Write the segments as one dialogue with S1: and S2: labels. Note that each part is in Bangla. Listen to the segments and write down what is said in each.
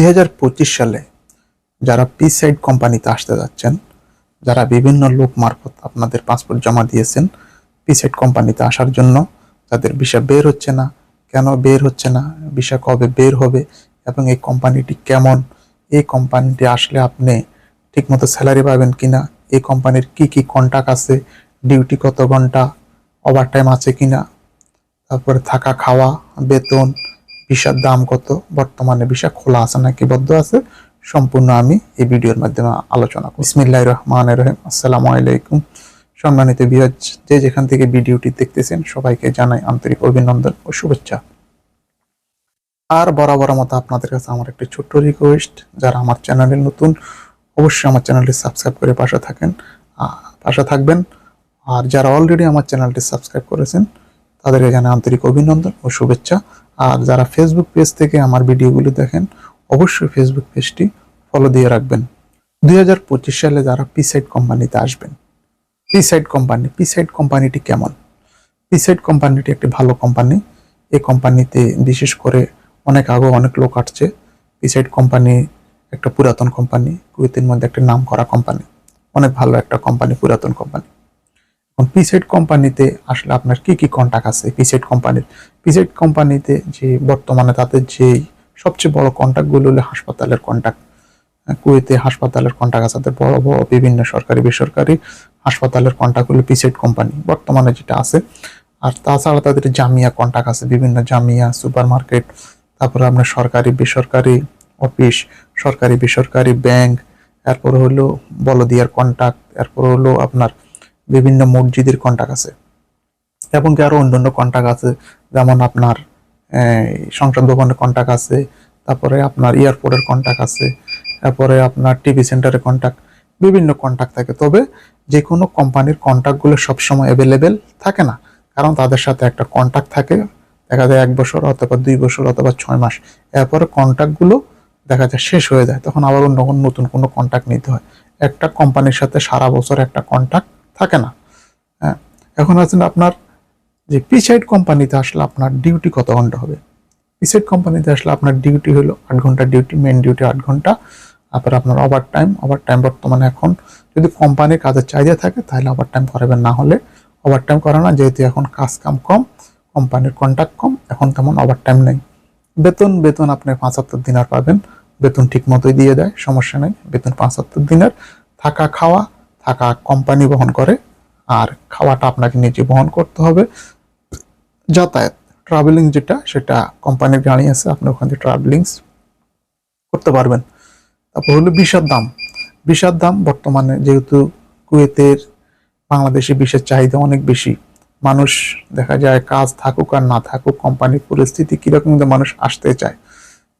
S1: দুই হাজার পঁচিশ সালে যারা পি সাইড কোম্পানিতে আসতে যাচ্ছেন, যারা বিভিন্ন লোক মারফত আপনাদের পাসপোর্ট জমা দিয়েছেন পি সাইড কোম্পানিতে আসার জন্য, তাদের ভিসা বের হচ্ছে না। কেন বের হচ্ছে না? ভিসা কবে বের হবে? এবং এই কোম্পানিটি কেমন? এই কোম্পানিটি আসলে আপনি ঠিকমতো স্যালারি পাবেন কিনা? এই কোম্পানির কি কি কন্টাক্ট আছে? ডিউটি কত ঘণ্টা? ওভারটাইম আছে কিনা? তারপরে থাকা খাওয়া, বেতন ভিসার দাম কত? বর্তমানে ভিসা খোলা আছে নাকি? বদ্ধ আছে? সম্পূর্ণ আমি এই ভিডিওর মাধ্যমে আলোচনা করব। বিসমিল্লাহির রহমানির রহিম। আসসালামু আলাইকুম। সম্মানিত বিয়াজ যে যেখান থেকে ভিডিওটি দেখতেছেন, সবাইকে জানাই আন্তরিক অভিনন্দন ও শুভেচ্ছা। আর বরাবর মতো আপনাদের কাছে আমার একটি ছোট্ট রিকোয়েস্ট যারা আমার চ্যানেলে নতুন, অবশ্যই আমার চ্যানেলটি সাবস্ক্রাইব করে পাশে থাকেন। পাশে থাকবেন। আর যারা অলরেডি আমার চ্যানেলটি সাবস্ক্রাইব করেছেন তাদেরকে এখানে আন্তরিক অভিনন্দন ও শুভেচ্ছা। আর যারা ফেসবুক পেজ থেকে আমার ভিডিওগুলো দেখেন, অবশ্যই ফেসবুক পেজটি ফলো দিয়ে রাখবেন। দুই হাজার পঁচিশ সালে যারা পিসাইড কোম্পানিতে আসবেন পিসাইড কোম্পানি পিসাইড কোম্পানিটি কেমন? পিসাইড কোম্পানিটি একটি ভালো কোম্পানি। এই কোম্পানিতে বিশেষ করে অনেক আগে অনেক লোক আসছে। পিসাইড কোম্পানি একটা পুরাতন কোম্পানি, কুয়েতের মধ্যে একটা নাম করা কোম্পানি। অনেক ভালো একটা কোম্পানি, পুরাতন কোম্পানি। পিসেট কোম্পানিতে আসলে আপনার কি কি কন্টাক্ট আছে পিসেট কোম্পানির পিসেট কোম্পানিতে যে বর্তমানে তাদের যে সবচেয়ে বড় কন্ট্যাক্টগুলো হলো হাসপাতালের কন্ট্যাক্ট কুয়েতে হাসপাতালের কন্ট্যাক্ট আছে, তাদের বড় বড় বিভিন্ন সরকারি, বেসরকারি হাসপাতালের কন্ট্যাক্ট পিসেট কোম্পানি বর্তমানে যেটা আছে, আর তাছাড়া তাদের জামিয়া কন্ট্যাক্ট আছে, বিভিন্ন জামিয়া সুপার মার্কেট তারপরে আপনার সরকারি, বেসরকারি অফিস সরকারি, বেসরকারি ব্যাংক এরপরে হলো বলদিয়ার কন্ট্যাক্ট এরপরে হলো আপনার বিভিন্ন মসজিদের কন্ট্যাক্ট আছে। এবং কি আরও অন্যান্য কন্ট্যাক্ট আছে, যেমন আপনার সংসদ ভবনের কন্ট্যাক্ট আছে, তারপরে আপনার এয়ারপোর্টের কন্ট্যাক্ট আছে, তারপরে আপনার টিভি সেন্টারের কন্ট্যাক্ট বিভিন্ন কন্ট্যাক্ট থাকে। তবে যে কোনো কোম্পানির কন্ট্যাক্টগুলো সবসময় অ্যাভেলেবেল থাকে না, কারণ তাদের সাথে একটা কন্ট্যাক্ট থাকে, দেখা যায় এক বছর অথবা দুই বছর অথবা ছয় মাস, এরপরে কন্ট্যাক্টগুলো দেখা যায় শেষ হয়ে যায়, তখন আবার অন্য নতুন কোনো কন্ট্যাক্ট নিতে হয়। একটা কোম্পানির সাথে সারা বছর একটা কন্ট্যাক্ট থাকে না। হ্যাঁ এখন আছেন আপনার যে পিসাইড কোম্পানিতে আসলে আপনার ডিউটি কত ঘণ্টা হবে? পিসাইড কোম্পানিতে আসলে আপনার ডিউটি হলো আট ঘণ্টা ডিউটি মেন ডিউটি আট ঘণ্টা। তারপরে আপনার ওভার টাইম ওভার টাইম বর্তমানে এখন যদি কোম্পানির কাজের চাহিদা থাকে, তাহলে ওভার টাইম করাবেন। না হলে ওভার টাইম করে না, যেহেতু এখন কাজ কাম কম কোম্পানির কন্ট্যাক্ট কম, এখন তেমন ওভার টাইম নেই। বেতন বেতন আপনি পাঁচাত্তর দিনার পাবেন। বেতন ঠিক মতোই দিয়ে দেয়, সমস্যা নেই। বেতন পাঁচাত্তর দিনের থাকা খাওয়া থাকা কোম্পানি বহন করে আর খাওয়াটা আপনাকে নিজে বহন করতে হবে। যাতায়াত ট্রাভেলিং যেটা, সেটা কোম্পানির গাড়ি আছে, আপনি ওখান থেকে ট্রাভেলিং করতে পারবেন। তারপর হলো বিষার দাম। বিষার দাম বর্তমানে যেহেতু কুয়েতের বাংলাদেশে বিষের চাহিদা অনেক বেশি, মানুষ দেখা যায় কাজ থাকুক আর না থাকুক কোম্পানির পরিস্থিতি কীরকম মানুষ আসতে চায়।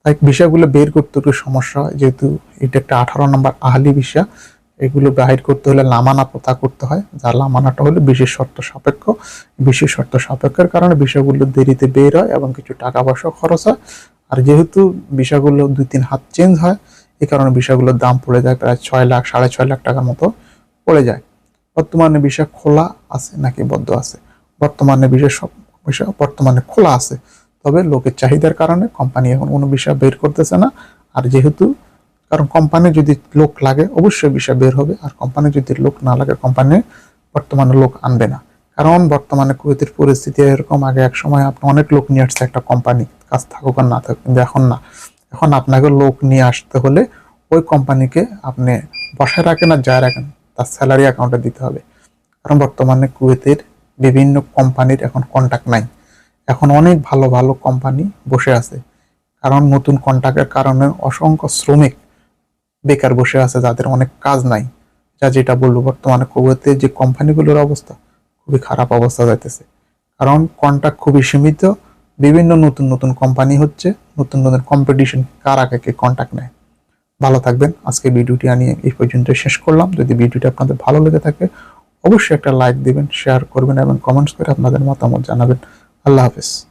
S1: তাই বিষয়গুলো বের করতে একটু সমস্যা হয়, যেহেতু এটা একটা আঠারো নম্বর আহলি বিষয় এগুলো বাহির করতে হলে লামানা প্রথা করতে হয়, যার লামানাটা হলো বিশেষ শর্ত সাপেক্ষ। বিশেষ শর্ত সাপেক্ষের কারণে বিষয়গুলো দেরিতে বের হয় এবং কিছু টাকা পয়সা খরচ হয়। আর যেহেতু বিষয়গুলো দুই তিন হাত চেঞ্জ হয়, এই কারণে বিষয়গুলোর দাম পড়ে যায় প্রায় ছয় লাখ, সাড়ে ছয় লাখ টাকার মতো পড়ে যায়। বর্তমানে বিষয় খোলা আছে নাকি বদ্ধ আছে? বর্তমানে বিষয় সব বিষয় বর্তমানে খোলা আছে। তবে লোকের চাহিদার কারণে কোম্পানি এখন কোনো বিষয় বের করতেছে না। আর যেহেতু কারণ কোম্পানি যদি লোক লাগে, অবশ্যই বিষয় বের হবে। আর কোম্পানি যদি লোক না লাগে কোম্পানি বর্তমানে লোক আনবে না। কারণ বর্তমানে কুয়েতের পরিস্থিতি এরকম, আগে এক সময় আপনি অনেক লোক নিয়ে আসছে একটা কোম্পানি কাজ থাকুক আর না থাকুক, কিন্তু এখন না। এখন আপনাকে লোক নিয়ে আসতে হলে ওই কোম্পানিকে আপনি বসায় রাখেন আর যায় রাখেন, তার স্যালারি অ্যাকাউন্টে দিতে হবে। কারণ বর্তমানে কুয়েতের বিভিন্ন কোম্পানির এখন কন্ট্যাক্ট নাই। এখন অনেক ভালো ভালো কোম্পানি বসে আছে। কারণ নতুন কন্ট্যাক্টের কারণে অসংখ্য শ্রমিক বেকার বসে আছে, যাদের অনেক কাজ নাই। যা যেটা বলল বর্তমানে কুয়েতে যে কোম্পানিগুলোর অবস্থা, খুবই খারাপ অবস্থা যাইতেছে। কারণ কন্ট্যাক্ট খুবই সীমিত, বিভিন্ন নতুন নতুন কোম্পানি হচ্ছে, নতুন নতুন কম্পিটিশন কার আগে কে কন্ট্যাক্ট নেয়। ভালো থাকবেন, আজকে ভিডিওটি আমি এই পর্যন্ত শেষ করলাম। যদি ভিডিওটি আপনাদের ভালো লেগে থাকে, অবশ্যই একটা লাইক দিবেন শেয়ার করবেন এবং কমেন্টস করে আপনাদের মতামত জানাবেন। আল্লাহ হাফেজ।